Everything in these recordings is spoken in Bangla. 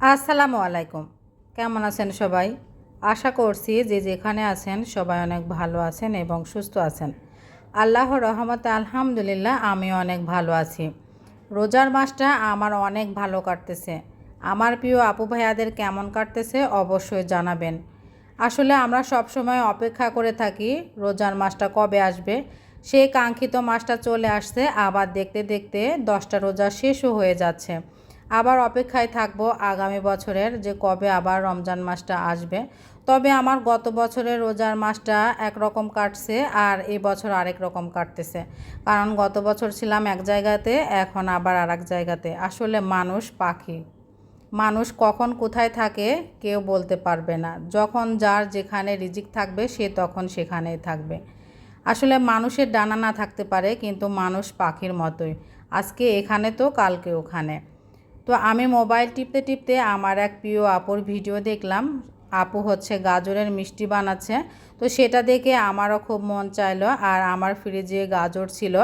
আসসালামু আলাইকুম। কেমন আছেন সবাই? আশা করছি যে যেখানে আছেন সবাই অনেক ভালো আছেন এবং সুস্থ আছেন। আল্লাহর রহমতে আলহামদুলিল্লাহ আমি অনেক ভালো আছি। রোজার মাসটা আমার অনেক ভালো কাটতেছে। আমার প্রিয় আপু ভাইয়াদের কেমন কাটতেছে অবশ্যই জানাবেন। আসলে আমরা সব সময় অপেক্ষা করে থাকি রোজার মাসটা কবে আসবে। সেই কাঙ্ক্ষিত মাসটা চলে আসছে, আবার দেখতে দেখতে দশটা রোজা শেষও হয়ে যাচ্ছে। আবার অপেক্ষায় থাকব আগামী বছরের যে কবে আবার রমজান মাসটা আসবে। তবে আমার গত বছরের রোজার মাসটা একরকম কাটছে আর এই বছর আরেক রকম কাটতেছে। কারণ গত বছর ছিলাম এক জায়গাতে, এখন আবার আর এক জায়গাতে। আসলে মানুষ পাখি। মানুষ কখন কোথায় থাকে কেউ বলতে পারবে না। যখন যার যেখানে রিজিক থাকবে, সে তখন সেখানেই থাকবে। আসলে মানুষের ডানা না থাকতে পারে, কিন্তু মানুষ পাখির মতোই। আজকে এখানে তো, কালকে ওখানে। তো আমি মোবাইল টিপতে টিপতে আমার এক প্রিয় আপুর ভিডিও দেখলাম। আপু হচ্ছে গাজরের মিষ্টি বানাচ্ছে। তো সেটা দেখে আমারও খুব মন চাইলো আর আমার ফ্রিজে গাজর ছিল।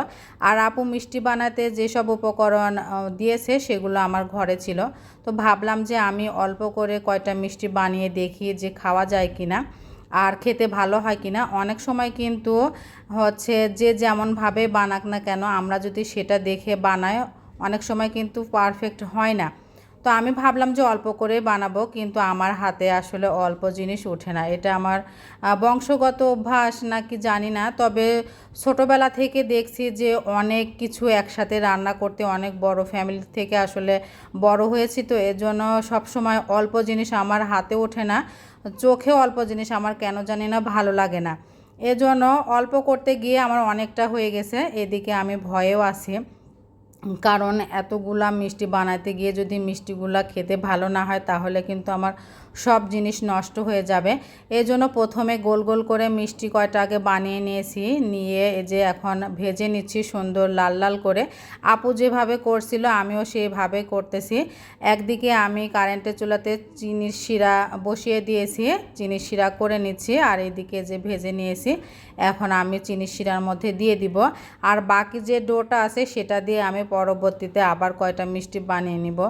আর আপু মিষ্টি বানাতে যেসব উপকরণ দিয়েছে সেগুলো আমার ঘরে ছিল। তো ভাবলাম যে আমি অল্প করে কয়টা মিষ্টি বানিয়ে দেখি যে খাওয়া যায় কি না আর খেতে ভালো হয় কি না অনেক সময় কিন্তু হচ্ছে যে যেমনভাবে বানাক না কেন, আমরা যদি সেটা দেখে বানাই অনেক সময় কিন্তু পারফেক্ট হয় না। তো আমি ভাবলাম যে অল্প করে বানাবো, কিন্তু আমার হাতে আসলে অল্প জিনিস ওঠে না। এটা আমার বংশগত অভ্যাস নাকি জানি না, তবে ছোটোবেলা থেকে দেখছি যে অনেক কিছু একসাথে রান্না করতে অনেক বড় ফ্যামিলি থেকে আসলে বড় হয়েছি, তো এর জন্য সবসময় অল্প জিনিস আমার হাতে ওঠে না। চোখে অল্প জিনিস আমার কেন জানি না ভালো লাগে না। এজন্য অল্প করতে গিয়ে আমার অনেকটা হয়ে গেছে, এদিকে আমি ভয়েও আছি। কারণ এতগুলা মিষ্টি বানাতে গিয়ে যদি মিষ্টিগুলা খেতে ভালো না হয়, তাহলে কিন্তু আমার সব জিনিস নষ্ট হয়ে যাবে। এই জন্য প্রথমে গোল গোল করে মিষ্টি কয়টা আগে বানিয়ে নিয়েছি, নিয়ে যে এখন ভেজে নিচ্ছি সুন্দর লাল লাল করে। আপু যেভাবে করছিল আমিও সেইভাবে করতেছি। একদিকে আমি কারেন্টের চুলাতে চিনির শিরা বসিয়ে দিয়েছি, চিনির শিরা করে নিচ্ছি, আর এদিকে যে ভেজে নিয়েছি, এখন আমি চিনির শিরার মধ্যে দিয়ে দিব। আর বাকি যে ডোটা আছে, সেটা দিয়ে আমি পরবর্তীতে আবার কয়টা মিষ্টি বানিয়ে নিব।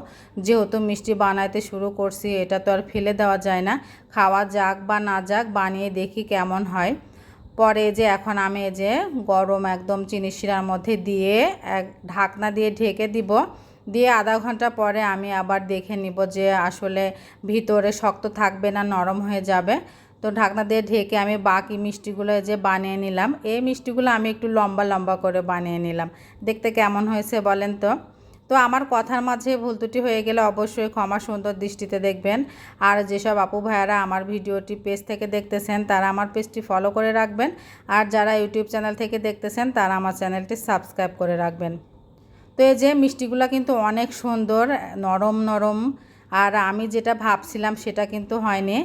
যেহেতু মিষ্টি বানাইতে শুরু করছি, এটা তো আর ফেলে দেওয়া যায় না। খাওয়া যাক বা না যাক, বানিয়ে দেখি কেমন হয়। পরে যে এখন আমি যে গরম একদম চিনি শিরার মধ্যে দিয়ে এক ঢাকনা দিয়ে ঢেকে দিব। দিয়ে আধা ঘণ্টা পরে আমি আবার দেখে নিব যে আসলে ভিতরে শক্ত থাকবে না, নরম হয়ে যাবে। তো ঢাকনা দিয়ে ঢেকে আমি বাকি মিষ্টিগুলো যে বানিয়ে নিলাম। এই মিষ্টিগুলো আমি একটু লম্বা লম্বা করে বানিয়ে নিলাম। দেখতে কেমন হয়েছে বলেন তো? তো আমার কথার মাঝে ভুল ত্রুটি হয়ে গেলে অবশ্যই ক্ষমা সুন্দর দৃষ্টিতে দেখবেন। আর যেসব আপু ভাইয়ারা আমার ভিডিওটি পেজ থেকে দেখতেছেন, তারা আমার পেজটি ফলো করে রাখবেন। আর যারা ইউটিউব চ্যানেল থেকে দেখতেছেন, তারা আমার চ্যানেলটি সাবস্ক্রাইব করে রাখবেন। তো এই যে মিষ্টিগুলো কিন্তু অনেক সুন্দর, নরম নরম। আর আমি যেটা ভাবছিলাম সেটা কিন্তু হয়নি।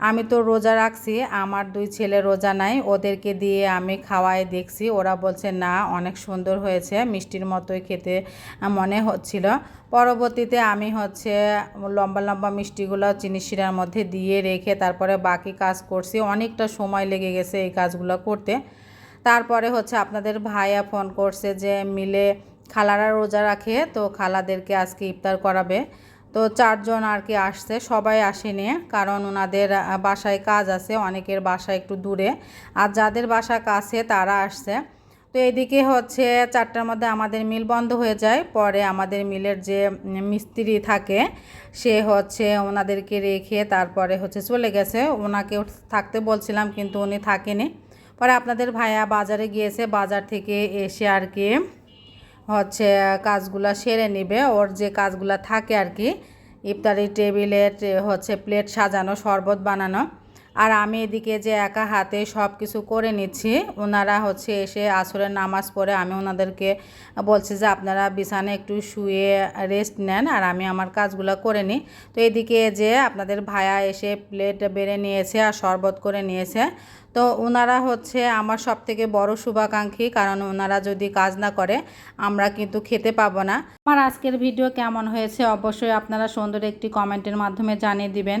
আমি তো রোজা রাখছি, আমার দুই ছেলে রোজা নাই, ওদেরকে দিয়ে আমি খাওয়াই দেখছি, ওরা বলছে, না, অনেক সুন্দর হয়েছে, মিষ্টির মতোই খেতে মনে হচ্ছিল। পরবর্তীতে আমি হচ্ছে লম্বা লম্বা মিষ্টিগুলো চিনি শিরার মধ্যে দিয়ে রেখে তারপরে বাকি কাজ করছি, অনেকটা সময় লেগে গেছে এই কাজগুলো করতে। তারপরে হচ্ছে আপনাদের ভাইয়া ফোন করছে যে, মিলে খালারা রোজা রাখে, তো খালাদেরকে আজকে ইফতার করাবে। তো চারজন আর কি আসছে, সবাই আসেনি কারণ ওনাদের বাসায় কাজ আছে, অনেকের বাসা একটু দূরে। আর যাদের বাসা কাছে, তারা আসছে। তো এদিকে হচ্ছে চারটার মধ্যে আমাদের মিল বন্ধ হয়ে যায়। পরে আমাদের মিলের যে মিস্ত্রি থাকে, সে হচ্ছে ওনাদেরকে রেখে তারপরে হচ্ছে চলে গেছে। ওনাকে থাকতে বলছিলাম, কিন্তু উনি থাকেনি। পরে আপনাদের ভাইয়া বাজারে গিয়েছে, বাজার থেকে এসে আর কি হচ্ছে, কাজগুলা সেরে নিবে। ওর যে কাজগুলো থাকে আর কি, ইফতারি টেবিলের, হচ্ছে প্লেট সাজানো, শরবত বানানো। আর আমি এদিকে যে একা হাতে সব কিছু করে নিচ্ছি, ওনারা হচ্ছে এসে আসরের নামাজ পড়ে, আমি ওনাদেরকে বলছি যে আপনারা বিছানে একটু শুয়ে রেস্ট নেন আর আমি আমার কাজগুলো করে নিই। তো এদিকে যে আপনাদের ভায়া এসে প্লেট বেড়ে নিয়েছে আর শরবত করে নিয়েছে। তো ওনারা হচ্ছে আমার সব থেকে বড় শুভাকাঙ্ক্ষী, কারণ ওনারা যদি কাজ না করে, আমরা কিন্তু খেতে পাবো না। আমার আজকের ভিডিও কেমন হয়েছে অবশ্যই আপনারা সুন্দর একটি কমেন্টের মাধ্যমে জানিয়ে দিবেন।